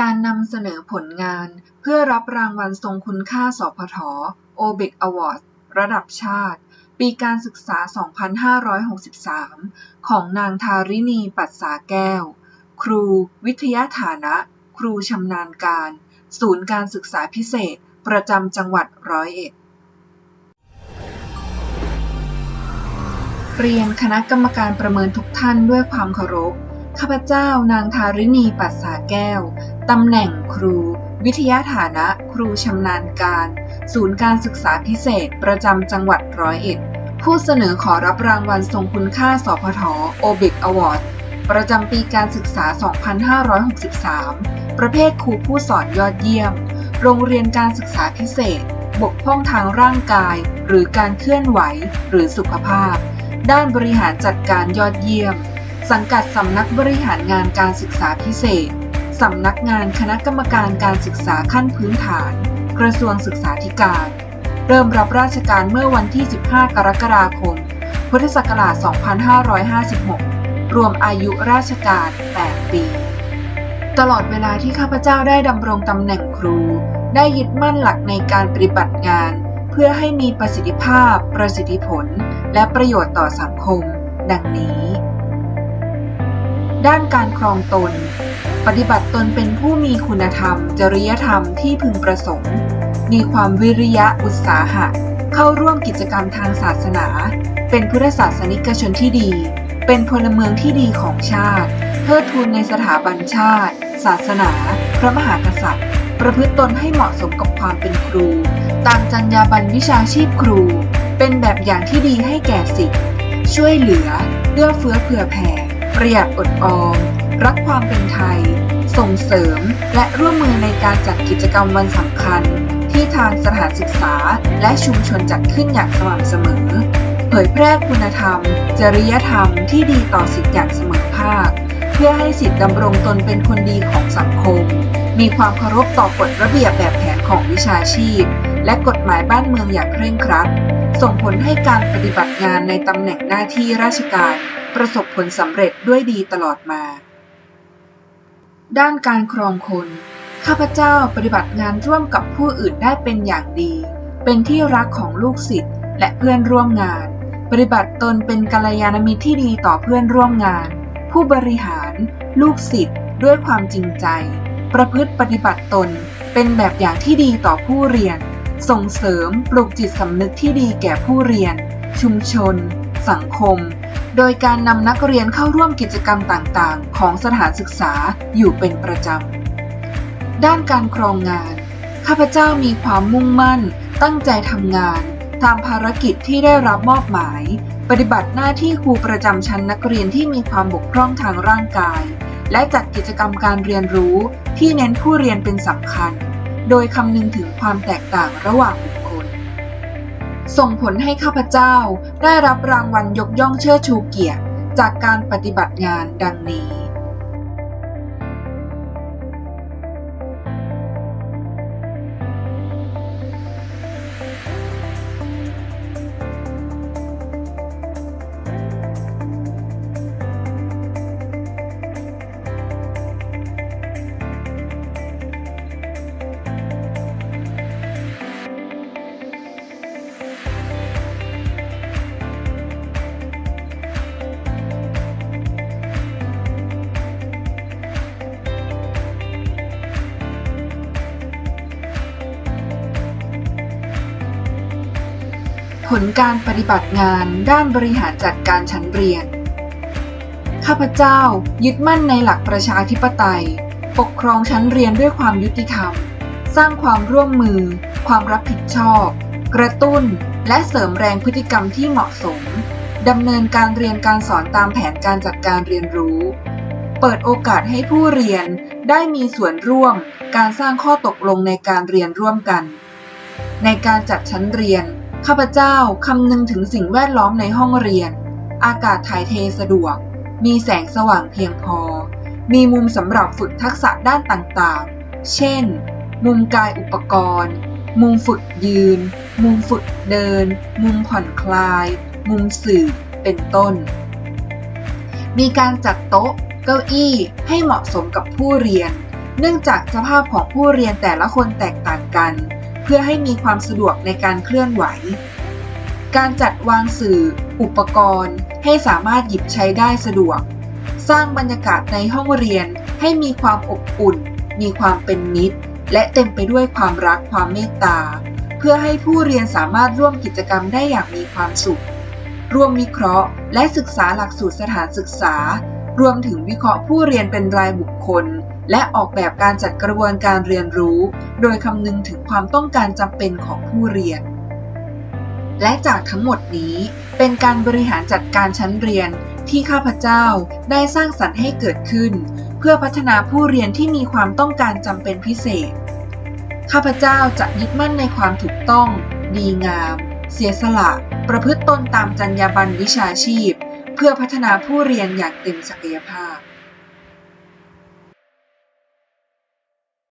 การนำเสนอผลงานเพื่อรับรางวัลทรงคุณค่า สพท OBIC Award ระดับชาติ ปีการศึกษา 2563 ของนางทาริณีปัสสาแก้ว ครู วิทยาฐานะ ครูชำนาญการ ศูนย์การศึกษาพิเศษ ประจำจังหวัดร้อยเอ็ด เรียนคณะกรรมการประเมินทุกท่านด้วยความเคารพ ข้าพเจ้านางทาริณีปัสสาแก้ว ตำแหน่งครู วิทยาฐานะครูชำนาญการ ศูนย์การศึกษาพิเศษประจำจังหวัดร้อยเอ็ด ผู้เสนอขอรับรางวัลทรงคุณค่าสพท OBIC Award ประจำปีการศึกษา 2563 ประเภทครูผู้สอนยอดเยี่ยม โรงเรียนการศึกษาพิเศษ บกพร่องทางร่างกาย หรือการเคลื่อนไหว หรือสุขภาพ ด้านบริหารจัดการยอดเยี่ยม สังกัดสำนักบริหารงานการศึกษาพิเศษ สำนักงานคณะกรรมการการศึกษาขั้นพื้นฐาน กระทรวงศึกษาธิการ เริ่มรับราชการเมื่อวันที่ 15 กรกฎาคม พุทธศักราช 2556 รวมอายุราชการ 8 ปี ตลอดเวลาที่ข้าพเจ้าได้ดำรงตำแหน่งครู ได้ยึดมั่นหลักในการปฏิบัติงาน เพื่อให้มีประสิทธิภาพ ประสิทธิผล และประโยชน์ต่อสังคม ดังนี้ ด้านการครองตน ปฏิบัติตนเป็นผู้มีคุณธรรม จริยธรรมที่พึงประสงค์ มีความวิริยะอุตสาหะ เข้าร่วมกิจกรรมทางศาสนา เป็นพุทธศาสนิกชนที่ดี เป็นพลเมืองที่ดีของชาติเทิดทูนในสถาบันชาติ ศาสนา พระมหากษัตริย์ ประพฤติตนให้เหมาะสมกับความเป็นครู ตามจรรยาบรรณวิชาชีพครู เป็นแบบอย่างที่ดีให้แก่สิทธิ์ช่วยเหลือเอื้อเฟื้อเผื่อแผ่ ประหยัดอดออม รักความเป็นไทย ส่งเสริม และร่วมมือในการจัดกิจกรรมวันสำคัญ ที่ทางสถานศึกษา และชุมชนจัดขึ้นอย่างสม่ำเสมอ เผยแพร่คุณธรรม จริยธรรมที่ดีต่อสิทธิอย่างเสมอภาค เพื่อให้สิทธิดำรงตนเป็นคนดีของสังคม มีความเคารพต่อกฎระเบียบแบบแผนของวิชาชีพ และกฎหมายบ้านเมืองอย่างเคร่งครัด ส่งผลให้การปฏิบัติงานในตำแหน่งหน้าที่ราชการ ประสบผลสำเร็จด้วยดีตลอดมา ด้านการครองคน ข้าพเจ้าปฏิบัติงานร่วมกับผู้อื่นได้เป็นอย่างดี เป็นที่รักของลูกศิษย์และเพื่อนร่วมงาน ปฏิบัติตนเป็นกัลยาณมิตรที่ดีต่อเพื่อนร่วมงาน ผู้บริหาร ลูกศิษย์ด้วยความจริงใจ ประพฤติปฏิบัติตนเป็นแบบอย่างที่ดีต่อผู้เรียน ส่งเสริมปลูกจิตสำนึกที่ดีแก่ผู้เรียน ชุมชน สังคม โดยการนำนักเรียนเข้าร่วมกิจกรรมต่างๆ ของสถานศึกษาอยู่เป็นประจำ ด้านการครองงาน ข้าพเจ้ามีความมุ่งมั่น ตั้งใจทำงาน ตามภารกิจที่ได้รับมอบหมาย ปฏิบัติหน้าที่ครูประจำชั้นนักเรียนที่มีความบกพร่องทางร่างกาย และจัดกิจกรรมการเรียนรู้ที่เน้นผู้เรียนเป็นสำคัญ โดยคำนึงถึงความแตกต่างระหว่างบุคคล ส่งผลให้ข้าพเจ้าได้รับรางวัลยกย่องเชิดชูเกียรติ จากการปฏิบัติงานดังนี้ ลการปฏิบัติงานด้านบริหารจัดการชั้นเรียน ข้าพเจ้ายึดมั่นในหลักประชาธิปไตย ปกครองชั้นเรียนด้วยความยุติธรรม สร้างความร่วมมือ ความรับผิดชอบ กระตุ้น และเสริมแรงพฤติกรรมที่เหมาะสม ดำเนินการเรียนการสอนตามแผนการจัดการเรียนรู้ เปิดโอกาสให้ผู้เรียนได้มีส่วนร่วม การสร้างข้อตกลงในการเรียนร่วมกัน ในการจัดชั้นเรียน ข้าพเจ้าคำนึงถึงสิ่งแวดล้อมในห้องเรียน อากาศถ่ายเทสะดวก มีแสงสว่างเพียงพอ มีมุมสำหรับฝึกทักษะด้านต่างๆ เช่น มุมกายอุปกรณ์ มุมฝึกยืน มุมฝึกเดิน มุมผ่อนคลาย มุมสื่อ เป็นต้น มีการจัดโต๊ะ เก้าอี้ให้เหมาะสมกับผู้เรียน เนื่องจากสภาพของผู้เรียนแต่ละคนแตกต่างกัน เพื่อให้มีความสะดวกในการเคลื่อนไหว การจัดวางสื่อ อุปกรณ์ ให้สามารถหยิบใช้ได้สะดวก สร้างบรรยากาศในห้องเรียนให้มีความอบอุ่น มีความเป็นมิตร และเต็มไปด้วยความรักความเมตตา เพื่อให้ผู้เรียนสามารถร่วมกิจกรรมได้อย่างมีความสุข ร่วมวิเคราะห์ และศึกษาหลักสูตรสถานศึกษา รวมถึงวิเคราะห์ผู้เรียนเป็นรายบุคคล และออกแบบการจัดกระบวนการเรียนรู้ โดยคำนึงถึงความต้องการจำเป็นของผู้เรียน และจากทั้งหมดนี้ เป็นการบริหารจัดการชั้นเรียนที่ข้าพเจ้าได้สร้างสรรค์ให้เกิดขึ้น เพื่อพัฒนาผู้เรียนที่มีความต้องการจำเป็นพิเศษ ข้าพเจ้าจะยึดมั่นในความถูกต้อง ดีงาม เสียสละ ประพฤติตนตามจรรยาบรรณวิชาชีพ เพื่อพัฒนาผู้เรียนอย่างเต็มศักยภาพ